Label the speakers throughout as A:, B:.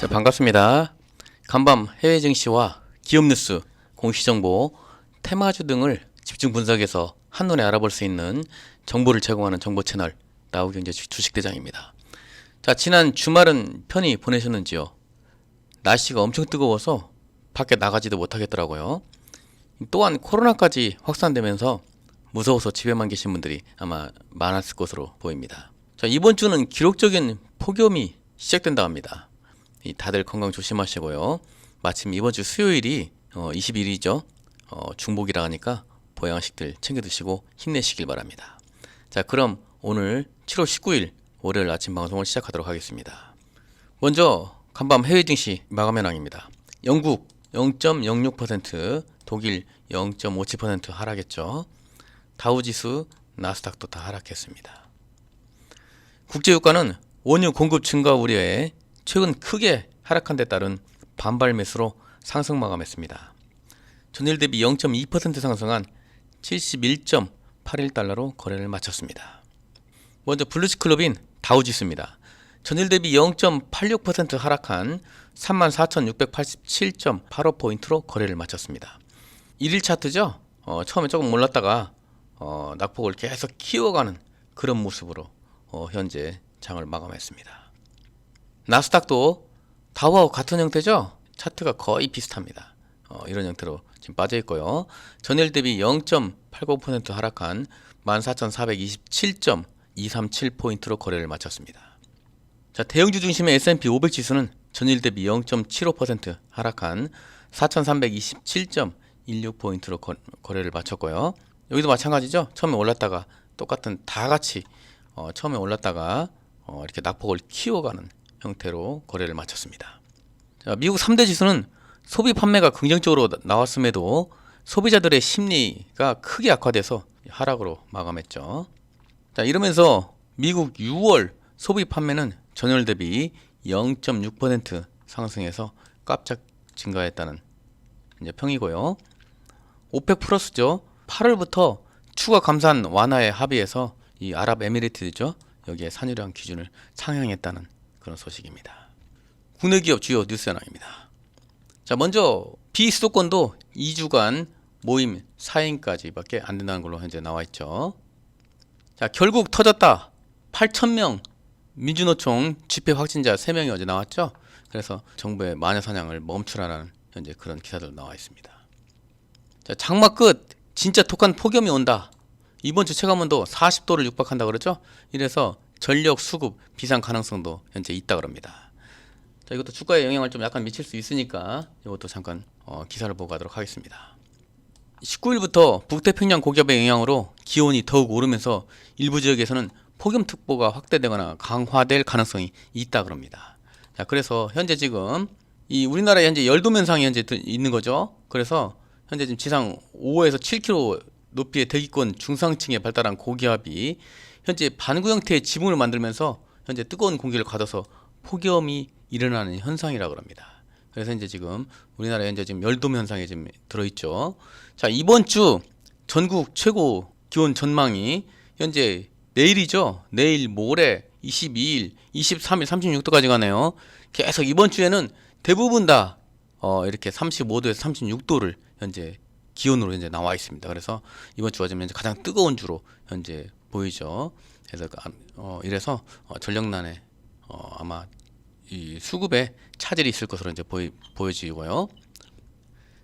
A: 자, 반갑습니다. 간밤 해외 증시와 기업 뉴스, 공시 정보, 테마주 등을 집중 분석해서 한눈에 알아볼 수 있는 정보를 제공하는 정보 채널 나우경제 주- 주식대장입니다. 자, 지난 주말은 편히 보내셨는지요? 날씨가 엄청 뜨거워서 밖에 나가지도 못하겠더라고요. 또한 코로나까지 확산되면서 무서워서 집에만 계신 분들이 아마 많았을 것으로 보입니다. 자, 이번 주는 기록적인 폭염이 시작된다 합니다. 이 다들 건강 조심하시고요. 마침 이번 주 수요일이 어, 21일이죠. 어, 중복이라 하니까 보양식들 챙겨 드시고 힘내시길 바랍니다. 자, 그럼 오늘 7월 19일 월요일 아침 방송을 시작하도록 하겠습니다. 먼저 간밤 해외 증시 마감 현황입니다. 영국 0.06%, 독일 0.57% 하락했죠. 다우지수, 나스닥도 다 하락했습니다. 국제유가는 원유 공급 증가 우려에 최근 크게 하락한 데 따른 반발 매수로 상승 마감했습니다. 전일 대비 0.2% 상승한 71.81달러로 거래를 마쳤습니다. 먼저 블루치 클럽인 다우지수입니다. 전일 대비 0.86% 하락한 34,687.85포인트로 거래를 마쳤습니다. 1일 차트죠? 어, 처음에 조금 몰랐다가 어, 낙폭을 계속 키워가는 그런 모습으로 어, 현재 장을 마감했습니다. 나스닥도 다우하고 같은 형태죠? 차트가 거의 비슷합니다. 어, 이런 형태로 지금 빠져 있고요. 전일 대비 0.89% 하락한 14,427.237포인트로 거래를 마쳤습니다. 자, 대형주 중심의 S&P 500 지수는 전일 대비 0.75% 하락한 4,327.16포인트로 거, 거래를 마쳤고요. 여기도 마찬가지죠. 처음에 올랐다가 똑같은 다 같이 어, 처음에 올랐다가 어, 이렇게 낙폭을 키워가는 형태로 거래를 마쳤습니다. 자, 미국 3대 지수는 소비 판매가 긍정적으로 나- 나왔음에도 소비자들의 심리가 크게 악화돼서 하락으로 마감했죠. 자, 이러면서 미국 6월 소비 판매는 전월 대비 0.6% 상승해서 깜짝 증가했다는 이제 평이고요. 오펙 플러스죠. 8월부터 추가 감산 완화에 합의해서 이 아랍에미리트죠. 여기에 산유량 기준을 상향했다는 그런 소식입니다. 국내 기업 주요 뉴스 현황입니다. 자, 먼저 비수도권도 2주간 모임 4인까지밖에 안 된다는 걸로 현재 나와 있죠. 자, 결국 터졌다. 8,000명 민주노총 집회 확진자 3명이 어제 나왔죠. 그래서 정부의 마녀 사냥을 멈추라는 현재 그런 기사들 나와 있습니다. 자, 장마 끝 진짜 독한 폭염이 온다. 이번 주 체감온도 40도를 육박한다 그러죠. 이래서 전력 수급 비상 가능성도 현재 있다 그럽니다. 자, 이것도 주가에 영향을 좀 약간 미칠 수 있으니까 이것도 잠깐 어, 기사를 보고 가도록 하겠습니다. 19일부터 북태평양 고기압의 영향으로 기온이 더욱 오르면서 일부 지역에서는 폭염특보가 확대되거나 강화될 가능성이 있다 그럽니다. 자, 그래서 현재 지금 이 우리나라에 현재 열도 면상이 현재 드- 있는 거죠. 그래서 현재 지금 지상 5에서 7km 높이의 대기권 중상층에 발달한 고기압이 현재 반구 형태의 지붕을 만들면서 현재 뜨거운 공기를 가둬서 폭염이 일어나는 현상이라 그럽니다. 그래서 이제 지금 우리나라에 현재 지금 열돔 현상에 지금 들어 있죠. 자 이번 주 전국 최고 기온 전망이 현재 내일이죠. 내일 모레 22일, 23일 36도까지 가네요. 계속 이번 주에는 대부분 다 어, 이렇게 35도에서 36도를 현재 기온으로 현재 나와 있습니다. 그래서 이번 주가 지금 현재 가장 뜨거운 주로 현재 보이죠. 그래서 그, 아, 어, 이래서 어, 전력난에 어, 아마 이 수급에 차질이 있을 것으로 이제 보이, 보여지고요.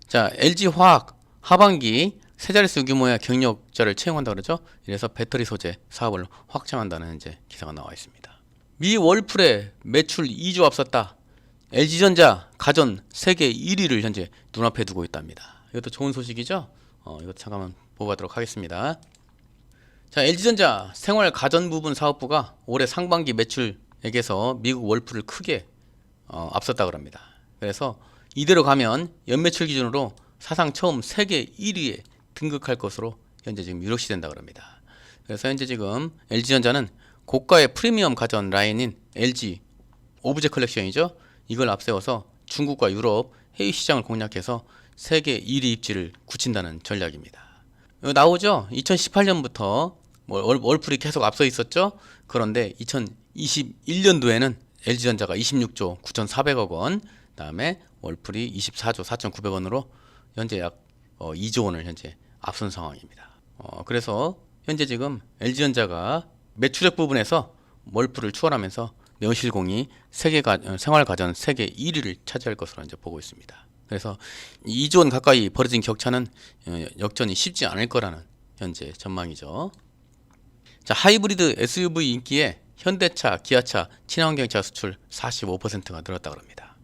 A: 자, LG 화학 하반기 세 자릿수 규모의 경력자를 채용한다 그러죠. 이래서 배터리 소재 사업을 확장한다는 이제 기사가 나와 있습니다. 미 월풀의 매출 2조 앞섰다. LG전자 가전 세계 1위를 현재 눈앞에 두고 있답니다. 이것도 좋은 소식이죠? 어, 이것도 잠깐만 보고 가도록 하겠습니다. 자, LG전자 생활 가전 부분 사업부가 올해 상반기 매출액에서 미국 월풀을 크게 어, 앞섰다 그럽니다. 그래서 이대로 가면 연매출 기준으로 사상 처음 세계 1위에 등극할 것으로 현재 지금 유력시 된다 그럽니다. 그래서 현재 지금 LG전자는 고가의 프리미엄 가전 라인인 LG 오브제 컬렉션이죠. 이걸 앞세워서 중국과 유럽 해외 시장을 공략해서 세계 1위 입지를 굳힌다는 전략입니다. 이거 나오죠? 2018년부터 월, 월- 월풀이 계속 앞서 있었죠? 그런데 2021년도에는 LG전자가 26조 9,400억 원, 그다음에 월풀이 24조 4,900원으로 현재 약 어, 2조 원을 현재 앞선 상황입니다. 어, 그래서 현재 지금 LG전자가 매출액 부분에서 월풀을 추월하면서 매실공이 세계 가, 어, 생활 가전 세계 1위를 차지할 것으로 이제 보고 있습니다. 그래서 2조 원 가까이 벌어진 격차는 어, 역전이 쉽지 않을 거라는 현재 전망이죠. 자, 하이브리드 SUV 인기에 현대차, 기아차, 친환경차 수출 45%가 늘었다 그럽니다.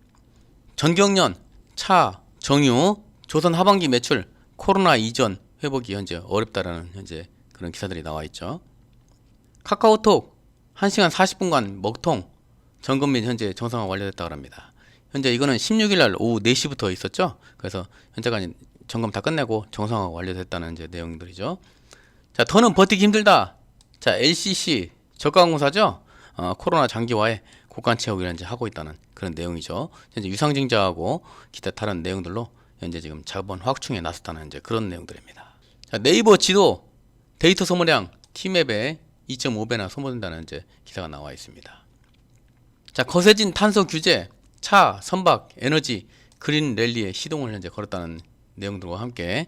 A: 전경련, 차, 정유, 조선 하반기 매출 코로나 이전 회복이 현재 어렵다라는 현재 그런 기사들이 나와 있죠. 카카오톡 1시간 40분간 먹통 점검 및 현재 정상화 완료됐다고 합니다. 현재 이거는 16일 날 오후 4시부터 있었죠. 그래서 현재까지 점검 다 끝내고 정상화 완료됐다는 이제 내용들이죠. 자, 더는 버티기 힘들다. 자, LCC 저가공사죠. 어, 코로나 장기화에 고관 채우기를 이제 하고 있다는 그런 내용이죠. 현재 유상증자하고 기타 다른 내용들로 현재 지금 자본 확충에 나섰다는 이제 그런 내용들입니다. 자, 네이버 지도 데이터 소모량 T맵에 2.5배나 소모된다는 이제 기사가 나와 있습니다. 자, 거세진 탄소 규제, 차, 선박, 에너지, 그린 랠리에 시동을 현재 걸었다는 내용들과 함께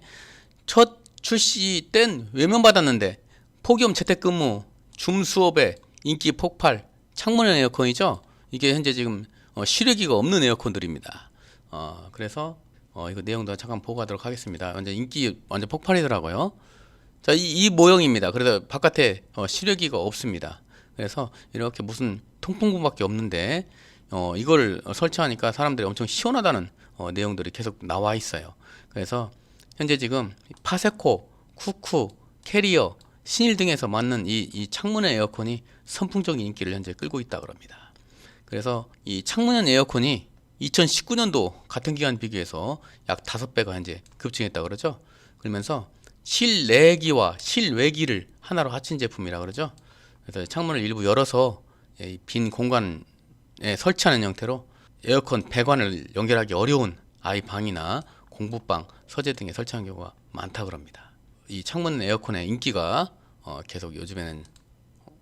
A: 첫 출시 땐 외면받았는데 폭염 재택근무, 줌 수업에 인기 폭발, 창문 에어컨이죠. 이게 현재 지금 어, 실외기가 없는 에어컨들입니다. 어, 그래서 어, 이거 내용도 잠깐 보고 가도록 하겠습니다. 완전 인기 완전 폭발이더라고요. 자, 이, 이 모형입니다. 그래서 바깥에 어, 실외기가 없습니다. 그래서 이렇게 무슨 통풍구밖에 없는데 어, 이걸 설치하니까 사람들이 엄청 시원하다는 어, 내용들이 계속 나와 있어요. 그래서 현재 지금 파세코, 쿠쿠, 캐리어, 신일 등에서 맞는 이, 이 창문의 에어컨이 선풍적인 인기를 현재 끌고 있다 그럽니다. 그래서 이 창문형 에어컨이 2019년도 같은 기간 비교해서 약 5배가 현재 급증했다 그러죠. 그러면서 실내기와 실외기를 하나로 합친 제품이라 그러죠. 그래서 창문을 일부 열어서 이빈 공간에 설치하는 형태로 에어컨 배관을 연결하기 어려운 아이 방이나 공부방, 서재 등에 설치하는 경우가 많다 그럽니다. 이 창문 에어컨의 인기가 어, 계속 요즘에는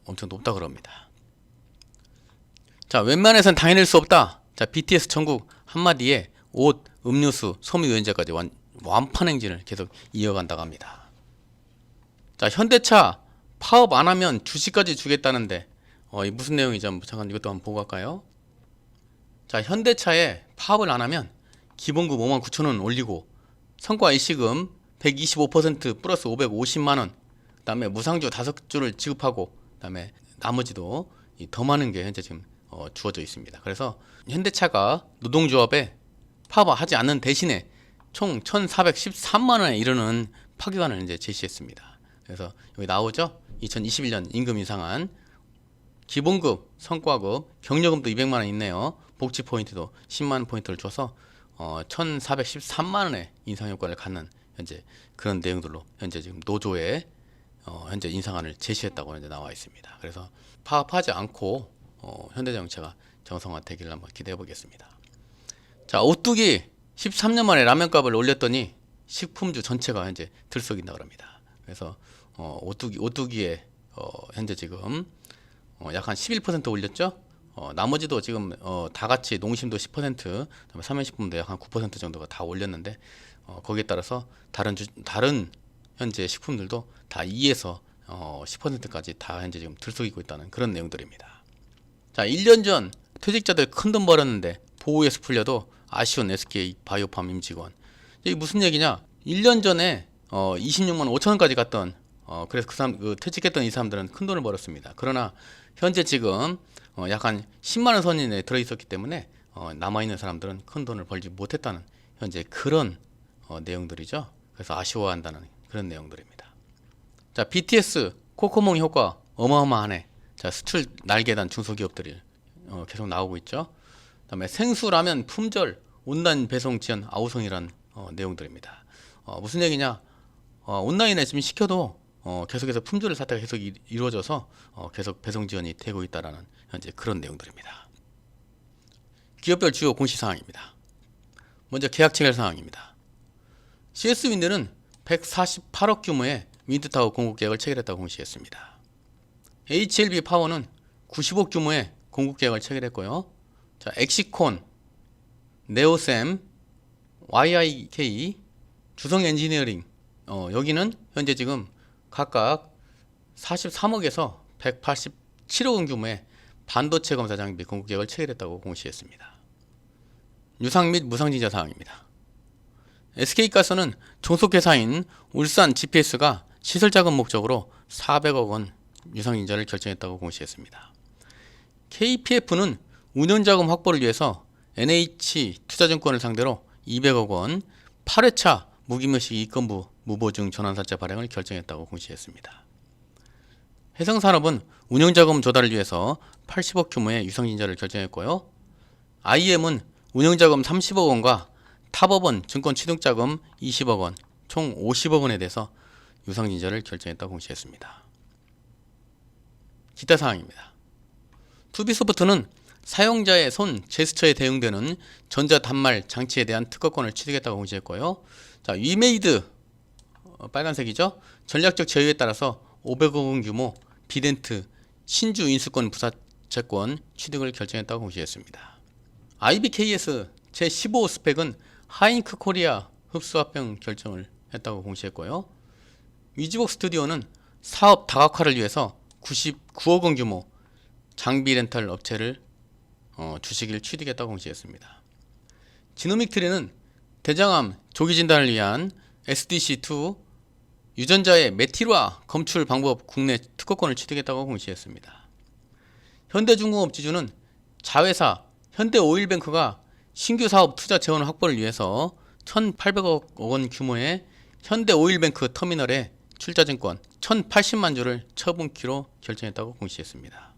A: 엄청 높다 그럽니다. 자, 웬만해선 당해낼 수 없다. 자, BTS 전국 한마디에 옷, 음료수, 섬유 유연제까지 완, 완판 행진을 계속 이어간다고 합니다. 자, 현대차 파업 안 하면 주식까지 주겠다는데 어, 이 무슨 내용이죠? 잠깐 이것도 한번 보고 갈까요? 자, 현대차에 파업을 안 하면 기본급 5만 9천 원 올리고 성과 일시금 125% 플러스 550만 원, 그다음에 무상주 다섯 주를 지급하고 그다음에 나머지도 이더 많은 게 현재 지금 어, 주어져 있습니다. 그래서 현대차가 노동조합에 파업하지 않는 대신에 총 1,413만 원에 이르는 파기관을 이제 제시했습니다. 그래서 여기 나오죠? 2021년 임금 인상안 기본급, 성과급, 경력금도 200만 원 있네요. 복지 포인트도 10만 원 포인트를 줘서 어, 1,413만 원의 인상 효과를 갖는 현재 그런 내용들로 현재 지금 노조에 어, 현재 인상안을 제시했다고 현재 나와 있습니다. 그래서 파업하지 않고 어, 현대자동차가 정상화되기를 한번 기대해 보겠습니다. 자, 오뚜기 13년 만에 라면값을 올렸더니 식품주 전체가 현재 들썩인다 그럽니다. 그래서 어, 오뚜기 오뚜기에 어, 현재 지금 어, 약 한 11% 올렸죠. 어, 나머지도 지금 어, 다 같이 농심도 10%, 그다음에 삼연식품도 약 한 9% 정도가 다 올렸는데 어, 거기에 따라서 다른 주, 다른 현재 식품들도 다 2에서 어, 10%까지 다 현재 지금 들썩이고 있다는 그런 내용들입니다. 자, 1년 전 퇴직자들 큰 돈 벌었는데 보호에서 풀려도 아쉬운 SK 바이오팜 임직원. 이게 무슨 얘기냐? 1년 전에 어, 26만 5천 원까지 갔던 어, 그래서 그 사람 그 퇴직했던 이 사람들은 큰 돈을 벌었습니다. 그러나 현재 지금 어, 약한 10만 원내 들어 있었기 때문에 어, 남아 있는 사람들은 큰 돈을 벌지 못했다는 현재 그런 어, 내용들이죠. 그래서 아쉬워한다는 그런 내용들입니다. 자, BTS 코코몽 효과 어마어마하네. 자, 수출 날개단 중소기업들이 어, 계속 나오고 있죠. 그다음에 생수라면 품절 온라인 배송 지원 아우성이란 어, 내용들입니다. 어, 무슨 얘기냐? 어, 온라인에 지금 시켜도 어, 계속해서 품절 사태가 계속 이, 이루어져서 어, 계속 배송 지원이 되고 있다라는 현재 그런 내용들입니다. 기업별 주요 공시 사항입니다. 먼저 계약 체결 사항입니다. CS 윈드는 148억 규모의 윈드타워 공급 계약을 체결했다고 공시했습니다. HLB 파워는 90억 규모의 공급 계획을 체결했고요. 자, 엑시콘, 네오셈, YIK, 주성 엔지니어링 어, 여기는 현재 지금 각각 43억에서 187억 원 규모의 반도체 검사 장비 공급 계획을 체결했다고 공시했습니다. 유상 및 무상진자 사항입니다. SK가스는 종속회사인 울산 GPS가 시설 자금 목적으로 400억 원 유상인자를 결정했다고 공시했습니다. KPF는 운영자금 확보를 위해서 NH 투자증권을 상대로 200억 원 8회차 무기묘시 이건부 무보증 전환사채 발행을 결정했다고 공시했습니다. 해성산업은 운영자금 조달을 위해서 80억 규모의 유상진자를 결정했고요. IM은 운영자금 30억 원과 탑업원 증권 취득자금 20억 원, 총 50억 원에 대해서 유상진자를 결정했다고 공시했습니다. 기타 사항입니다. 투비소프트는 사용자의 손 제스처에 대응되는 전자 단말 장치에 대한 특허권을 취득했다고 공시했고요. 자, 위메이드 어, 빨간색이죠. 전략적 제휴에 따라서 500억 원 규모 비덴트 신주 인수권 부사 채권 취득을 결정했다고 공시했습니다. IBKS 제15 스펙은 하잉크 코리아 흡수 합병 결정을 했다고 공시했고요. 위즈복 스튜디오는 사업 다각화를 위해서 99억 원 규모 장비 렌탈 업체를 어, 주식을 취득했다고 공시했습니다. 지노믹 트리는 대장암 조기 진단을 위한 SDC2 유전자의 메틸화 검출 방법 국내 특허권을 취득했다고 공시했습니다. 현대중공업 지주는 자회사 현대오일뱅크가 신규 사업 투자 재원 확보를 위해서 1,800억 원 규모의 현대오일뱅크 터미널에 출자증권 1,080만 주를 처분키로 결정했다고 공시했습니다.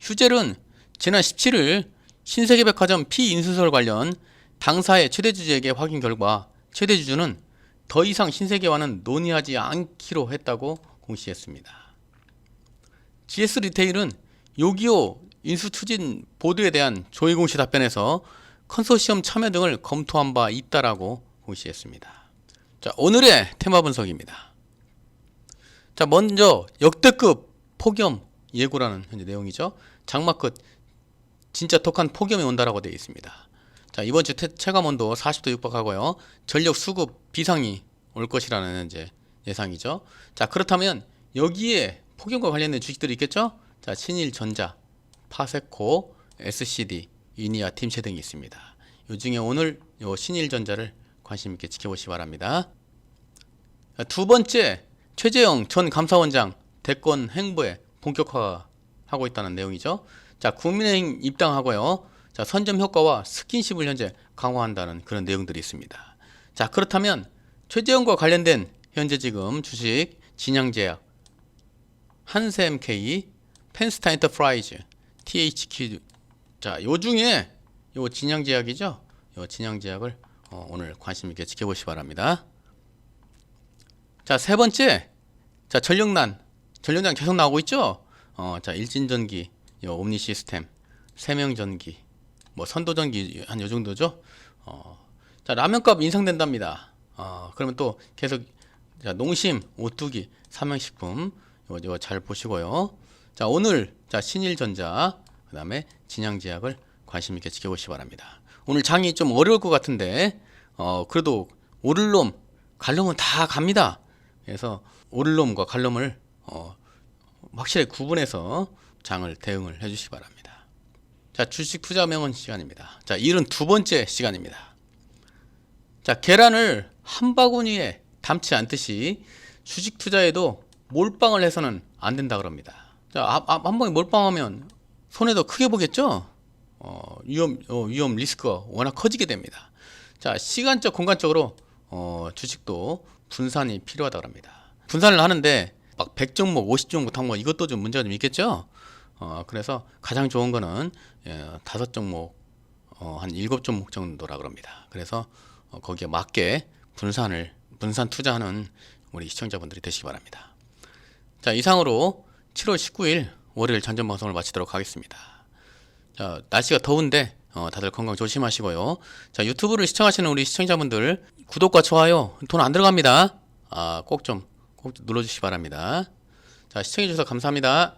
A: 휴젤은 지난 17일 신세계백화점 피인수설 관련 당사의 최대 주주에게 확인 결과 최대 주주는 더 이상 신세계와는 논의하지 않기로 했다고 공시했습니다. GS 리테일은 요기요 인수 추진 보도에 대한 조회 공시 답변에서 컨소시엄 참여 등을 검토한 바 있다라고 공시했습니다. 자, 오늘의 테마 분석입니다. 자, 먼저 역대급 폭염 예고라는 현재 내용이죠. 장마 끝 진짜 독한 폭염이 온다라고 되어 있습니다. 자, 이번 주 태- 체감 온도 40도 육박하고요. 전력 수급 비상이 올 것이라는 이제 예상이죠. 자, 그렇다면 여기에 폭염과 관련된 주식들이 있겠죠? 자, 신일전자, 파세코, SCD, 이니아 팀체 등이 있습니다. 요 중에 오늘 요 신일전자를 관심 있게 지켜보시기 바랍니다. 자, 두 번째, 최재형 전 감사원장 대권 행보에 본격화하고 있다는 내용이죠. 자, 국민의힘 입당하고요. 자, 선점 효과와 스킨십을 현재 강화한다는 그런 내용들이 있습니다. 자, 그렇다면 최재형과 관련된 현재 지금 주식 진양제약, 한세MK, 펜스타 엔터프라이즈, THQ 자, 요 중에 요 진양제약이죠. 요 진양제약을 어, 오늘 관심 있게 지켜보시기 바랍니다. 자, 세 번째. 자, 전력난. 전력난 계속 나오고 있죠? 어, 자, 일진전기, 요 옴니 시스템, 세명전기, 뭐 선도전기 한 요 정도죠. 어, 자, 라면값 인상된답니다. 어, 그러면 또 계속 자, 농심, 오뚜기, 삼양식품 요, 요잘 보시고요. 자, 오늘 자, 신일전자 그다음에 진양제약을 관심 있게 지켜보시기 바랍니다. 오늘 장이 좀 어려울 것 같은데 어, 그래도 오를 놈, 갈 놈은 다 갑니다. 그래서 오를 놈과 갈 놈을 어, 확실히 구분해서 장을 대응을 해주시기 바랍니다. 자, 주식 투자 명언 시간입니다. 자, 일은 두 번째 시간입니다. 자, 계란을 한 바구니에 담지 않듯이 주식 투자에도 몰빵을 해서는 안 된다 그럽니다. 자, 아, 아, 한 방에 몰빵하면 손해도 크게 보겠죠? 어, 위험, 어, 위험 리스크가 워낙 커지게 됩니다. 자, 시간적, 공간적으로 어, 주식도 분산이 필요하다 그럽니다. 분산을 하는데 막 100종목, 50종목 한거 이것도 좀 문제가 좀 있겠죠? 어, 그래서 가장 좋은 거는 예, 다섯 종목, 어, 한 일곱 종목 정도라 그럽니다. 그래서 어, 거기에 맞게 분산을 분산 투자하는 우리 시청자분들이 되시기 바랍니다. 자, 이상으로 7월 19일 월요일 전전 방송을 마치도록 하겠습니다. 자, 날씨가 더운데 어, 다들 건강 조심하시고요. 자, 유튜브를 시청하시는 우리 시청자분들 구독과 좋아요 돈 안 들어갑니다. 아, 꼭 좀꼭 눌러주시기 바랍니다. 자, 시청해주셔서 감사합니다.